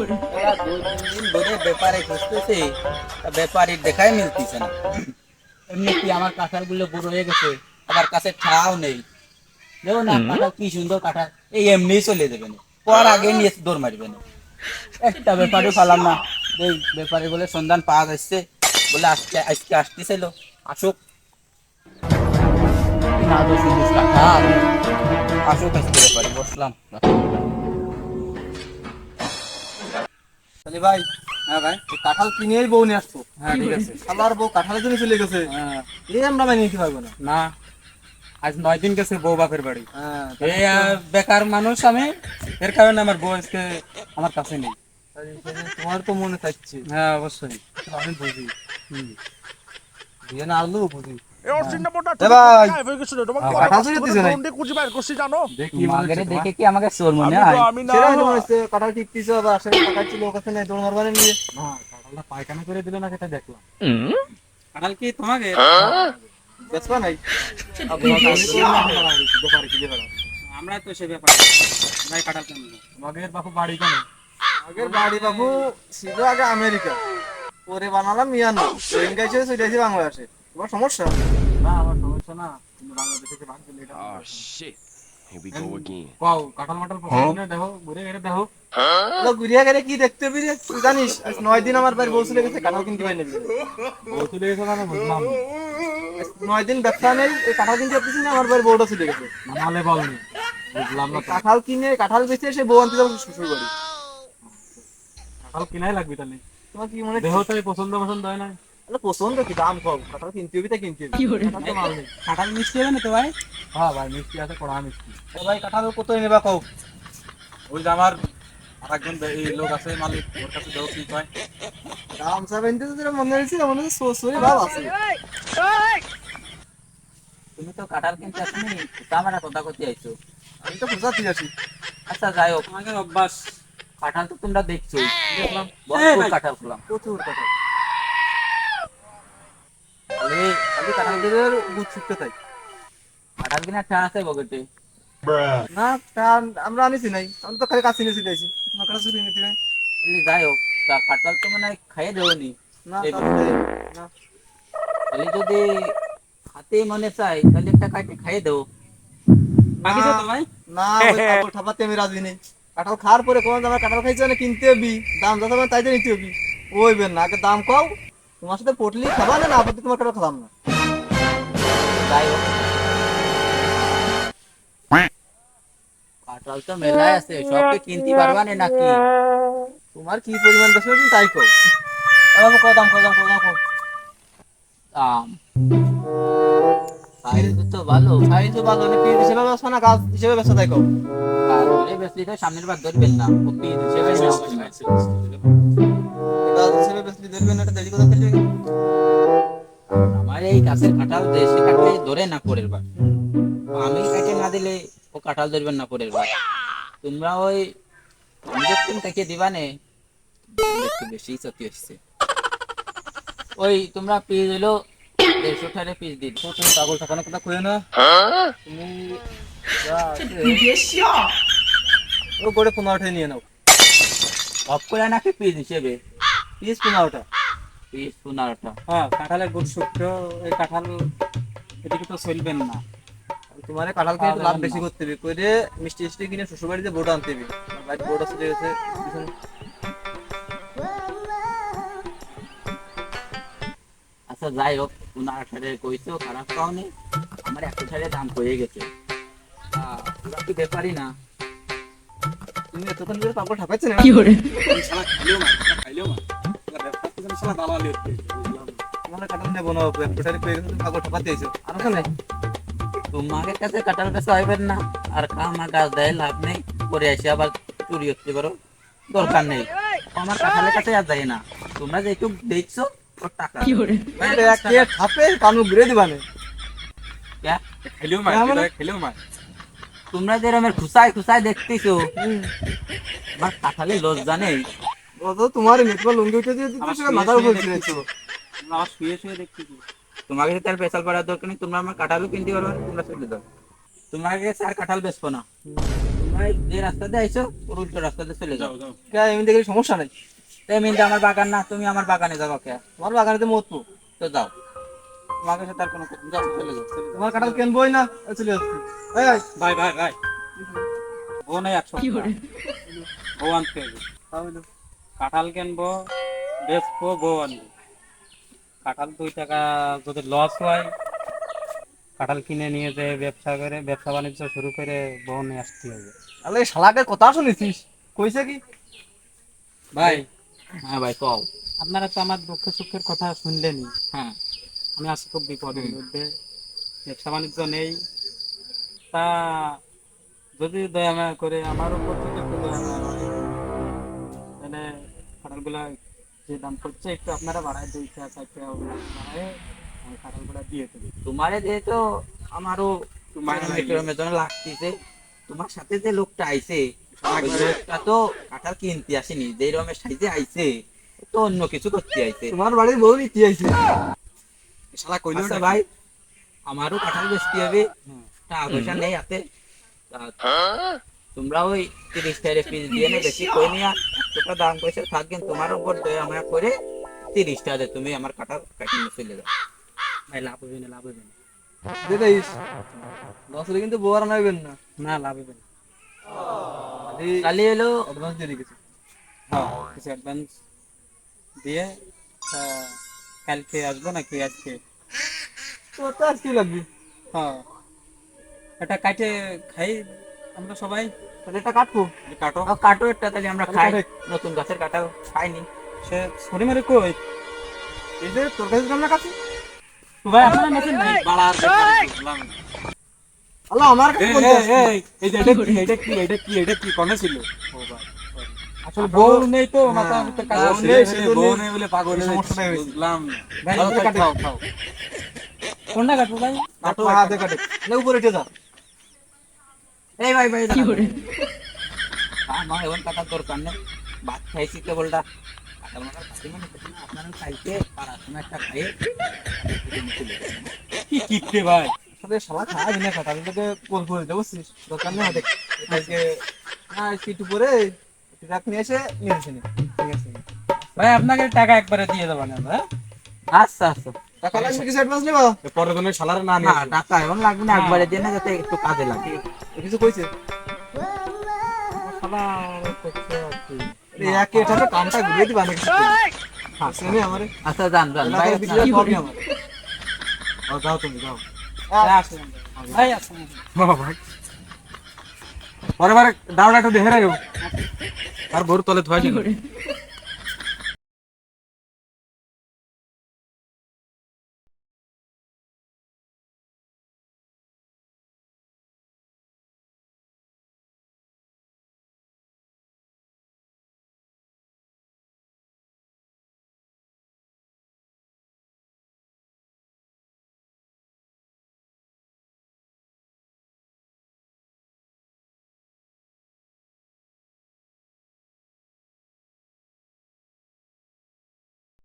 ওরা দুই তিন দিন ধরে ব্যাপারে খুঁজতেছে ব্যাপারীর দেখাই মিলতেছে না। এমনি কি আমার কাঁঠালগুলো বড় হয়ে গেছে? আবার কাছে ঠাও নেই। দেখো না কাঁঠাল কি সুন্দর কাঁঠাল। এই এমনি চলে যাবে না। পর আগে নিয়ে দৌড় মারবে না। একটা ব্যাপারে পালাম না। এই ব্যাপারে বলে সন্ধান পাওয়া যাচ্ছে। বলে আজকে আজকে আসতেছিল আসুক। আসুক আজকে ব্যাপারে বসলাম। তাহলে ভাই হ্যাঁ ভাই। কাঁঠাল কিনেই বউ নিয়ে আসতো হ্যাঁ ঠিক আছে। বউ কাঁঠালের জন্য চলে গেছে। হ্যাঁ। এই আমরা মানিয়ে নিতে পারব না। না আজ নয় দিন গেছে বউ বাপের বাড়ি। হ্যাঁ এই বেকার মানুষ আমি এর কারণে আমার বউ আজকে আমার কাছে নেই। তোমার তো মনে থাকছে। হ্যাঁ অবশ্যই। আমি বুঝি। হুম। বিয়ে না আনলেও বুঝি। দেখি কি আমাকে চোর মনে হয়? কাঁঠাল আবার আসলে ছিল নাই দৌড় নিয়ে। না কাঁঠালটা পায়খানা করে দিল না সেটা দেখলাম। কাঁঠাল কি তোমাকে? বেচবা নাই? আমরা তো সে ব্যাপার আমরা কাঁঠাল কিনবো। মগের বাপু বাড়ি কেন? আগের বাড়ি ছিল আগে আমেরিকা। পরে বানালাম চলে আসি বাংলাদেশে। তোমার সমস্যা? না আমার সমস্যা না। তুমি বাংলাদেশ দিলে এটা shit. Here we go again. কও কাঁঠাল মাটাল পছন্দ দেখো ঘুরে ঘুরে দেখো। তো গুড়িয়া গেলে কি দেখতে পেরে তুই জানিস আজ নয় দিন আমার বাড়ি কাঁঠাল কিনতে পারি গেছে মানে বুঝলাম নয় দিন ব্যবসা নেই এই কাঁঠাল কিনতে পারতেছি না আমার বাড়ি বউটা চলে গেছে। নাহলে বলনি। বুঝলাম না কাঁঠাল কিনে কাঁঠাল বেচে সে বউ আনতে যাব শ্বশুর বাড়ি কাঁঠাল কিনাই লাগবে তাহলে। তোমার কি মনে দেহ তাই পছন্দ পছন্দ হয় না পছন্দ কি দাম কম কাঁঠাল কিনতে হবে তাই কিনতে হবে। কাঁঠাল তো মিষ্টি হবে না তো ভাই? হ্যাঁ ভাই মিষ্টি আছে কড়া মিষ্টি। এ ভাই কাঁঠাল কত নেবা কও? ওই যে আমার আরেকজন এই লোক আছে মালিক ওর কাছে দেবো কি কয়? দাম তো যেটা মনে হয়েছে মনে হচ্ছে ভাব আছে। তুমি তো কাঁঠাল কিনতে আসনি আমার কথা করতে আইছো আমি তো আসি। আচ্ছা যাই হোক। আমাদের অভ্যাস। কাঁঠাল তো তোমরা দেখছ দেখলাম ভরপুর কাঁঠাল খেলাম। প্রচুর কাঁঠাল। কাঁঠালদের কাঁঠাল কিনা আছে না তা আমরা আনিছি নাই। আমি তো খালি কাছে নিয়েছি দিয়েছি। তোমার কাছে চুরি নিতে নাই। যাই হোক কাঁঠাল তো মানে খাইয়ে দেবনি। না তাহলে যদি হাতে মনে চাই তাহলে একটা কাটে খাইয়ে দেবো। বাকি তো ভাই? না ওই কাপড় ঠাপাতে আমি রাজি নেই। কাঁঠাল খাওয়ার পরে কোন কাঁঠাল খাইছে না কিনতে হবি। দাম যত তাই তো নিতে হবি। ওই বেন না আগে দাম কও। তোমার সাথে পটলি খাবা না না আপত্তি তোমার কাঁঠাল খালাম না। যাই হোক কাঁঠাল তো মেলায় আছে সবকে কিনতে পারবা না নাকি তোমার কি পরিমাণ বেশি তুমি তাই কও বাবু কও দাম কও দাম কও দাম দাম সাইজ তো ভালো সাইজ ভালো না পিস হিসেবে বেচো না গাছ হিসেবে বেচো তাই আর ওরে বেশি তো সামনের বার ধরবেন না ও পিস হিসেবে হবে। গাছ হিসেবে বেচলি ধরবে না এটা দেরি কথা আমার এই গাছের কাঁঠাল দেশে কাটলে ধরে না পরের বার। আমি কাটে না দিলে ও কাঁঠাল ধরবেন না পরের বার। তোমরা ওই ইঞ্জেকশন থেকে দিবা নে একটু বেশি ক্ষতি হচ্ছে ওই তোমরা পিস হইল দেড়শো ঠারে পিস দিন। তো তুমি পাগল ঠাকানোর কথা কয়ে না? তুমি যা ও করে নিয়ে নাও। অফ করে নাকি পিস হিসেবে পিস পনেরোটা। পিস পনেরোটা হ্যাঁ কাঁঠালের গুড় শুক্র এই কাঁঠাল এদিকে তো চলবেন না। তোমার কাঁঠাল একটু লাভ বেশি করতে হবে। করে মিষ্টি মিষ্টি কিনে শ্বশুর বাড়িতে বোর্ড আনতে হবে। আমার বাড়িতে বোর্ড চলে গেছে আচ্ছা যাই হোক পনেরো ঠারে কইছো খারাপ পাওনি আমার একশো ঠারে দাম হয়ে গেছে। কি ব্যাপারই না। তুমি এতক্ষণ ধরে পাগল ঠাকাচ্ছে না? তোমার কাঁঠাল নেব না বাপু একটু টাইম পেয়ে গেছে পাগল ঠাকাতে এসো আর ওখানে তোমাকে কাছে কাটার কাছে হইবেন না আর আমার গাছ দেয় লাভ নেই পরে এসে আবার চুরি হতে পারো দরকার নেই। আমার কাঁঠালের কাছে আর যায় না। তোমরা যেটুক দেখছ টাকা। কে ঠাপে কানু ঘুরে দিবানে ক্যা? মানে? তোমরা যে রকমের খুসাই খুসাই দেখতেছো আমার কাঁঠালে লজ্জা নেই। তো তোমার তোমার লুঙ্গি উঠে দিয়ে দিতে সেটা মাথার উপর ছিঁড়েছো আমার শুয়ে শুয়ে দেখতেছি তোমাকে তার পেশাল দরকার নেই তোমরা আমার কাঁঠালও কিনতে পারবে তোমরা চলে যাও। তোমাকে আর কাঁঠাল বেচবো না। যে রাস্তা দিয়ে আইছো ওর উল্টো রাস্তা দিয়ে চলে যাও। কে এমনি দেখে সমস্যা নাই? তাই আমার বাগান না তুমি আমার বাগানে যাব কে তোমার বাগানেতে মতবো তো। যাও। তোমাকে সাথে আর কোনো কথা- যাও চলে যাও তোমার কাঁঠাল কেনবই না চলে যাচ্ছি। ভাই ভাই ভাই। ও নাই একশো বউ আনতে হবে তাহলে কাঁঠাল কিনবো বেচবো বউ আনব। কাঁঠাল দুই টাকা যদি লস হয় কাঁঠাল কিনে নিয়ে যে ব্যবসা করে ব্যবসা বাণিজ্য শুরু করে বউ নিয়ে আসতে হবে। তাহলে এই শালাকের কথা শুনেছিস? কইছে কি? ভাই হ্যাঁ ভাই কও। আপনারা তো আমার দুঃখ সুখের কথা শুনলেনই। হ্যাঁ। আমি আছি খুব বিপদের মধ্যে ব্যবসা বাণিজ্য নেই। তা যদি দয়া মায়া করে আমার উপর থেকে কাঁঠালগুলা যে দাম করছে একটু আপনারা বাড়ায় দুইটা চারটা বাড়ায় আমি কাঁঠালগুলা দিয়ে দেবো। তোমারে যেহেতু আমারও তোমার মেট্রো লাগতেছে তোমার সাথে যে লোকটা আইছে লোকটা তো কাঁঠাল কিনতে আসেনি যে রমের সাইজে আইছে তো অন্য কিছু করতে আইছে। তোমার বাড়ির বউ নিতে আইছে। শালা কইলো আচ্ছা ভাই। আমারও কাঁঠাল বেচতে হবে টাকা পয়সা নেই হাতে। তোমরা ওই তিরিশ টাকা পিস দিয়ে নে বেশি কই নিয়া একশোটা দাম পয়সা থাকবেন তোমার উপর দয়া মায়া করে তিরিশ টাকা দিয়ে তুমি আমার কাঁঠাল কাটিয়ে চলে যাও। ভাই লাভ হবে না লাভ হবে না। দে কিন্তু বউ আর আনাইবেন না। না লাভ হবে না। কালি এলো অ্যাডভান্স দিয়ে রেখেছি হ্যাঁ কিছু অ্যাডভান্স দিয়ে কালকে আসব নাকি আজকে? তো তো আজ কি লাগবে। হ্যাঁ। এটা কাটে খাই আমরা সবাই। তাহলে এটা কাটবো? কাটো। কাটো একটা তাহলে আমরা খাই। নতুন গাছের কাঁঠাল খাইনি। সে ছড়ি মারে কই? এই যে তোর কাছে আমরা কাছে? ভাই আপনারা নতুন ভাই বাড়ার আল্লাহ আমার কাছে বলতে আসছে। এই যে এটা কি এটা কি এটা কি এটা কি কোনে ছিল? ও ভাই আসলে বউ নেই তো মাথা ভিতর কাজ নেই, বউ নেই বলে পাগল এই হয়েছে। সমস্যাটাই বুঝলাম। ভাই, কাটে। খাও খাও। কোনটা কাটবো ভাই? কাটো হাতে কাটে। নে উপরে উঠে যা। এই ভাই ভাই কি করে আমার এমন কাটার দরকার নেই। ভাত খাইছি কেবলটা কাঁঠাল মাখার খাইছি কিছু না, আপনারা খাইতে পড়াশোনা একটা খাইয়ে কি কিপটে ভাই। সাথে শালা খাওয়া বিনা কাটা আমি তোকে কল করে দেবো দরকার নেই হাতে আজকে না একটু পরে ট্রাক নিয়ে এসে নিয়ে আসি ঠিক আছে ভাই আপনাকে টাকা একবারে দিয়ে দেবো না হ্যাঁ আচ্ছা আচ্ছা। টাকা লাগবে কিছু অ্যাডভান্স নেবা? পরের সালারে না না টাকা এমন লাগবে না একবারে দিয়ে না যাতে একটু কাজে লাগে। কিছু কইছে কামটা ঘুরিয়ে দিবা না কিছু শুনে আমারে আচ্ছা যান যান যাও তুমি যাও পরে বারে দাওড়া একটু আর গরু তলে ধোয়া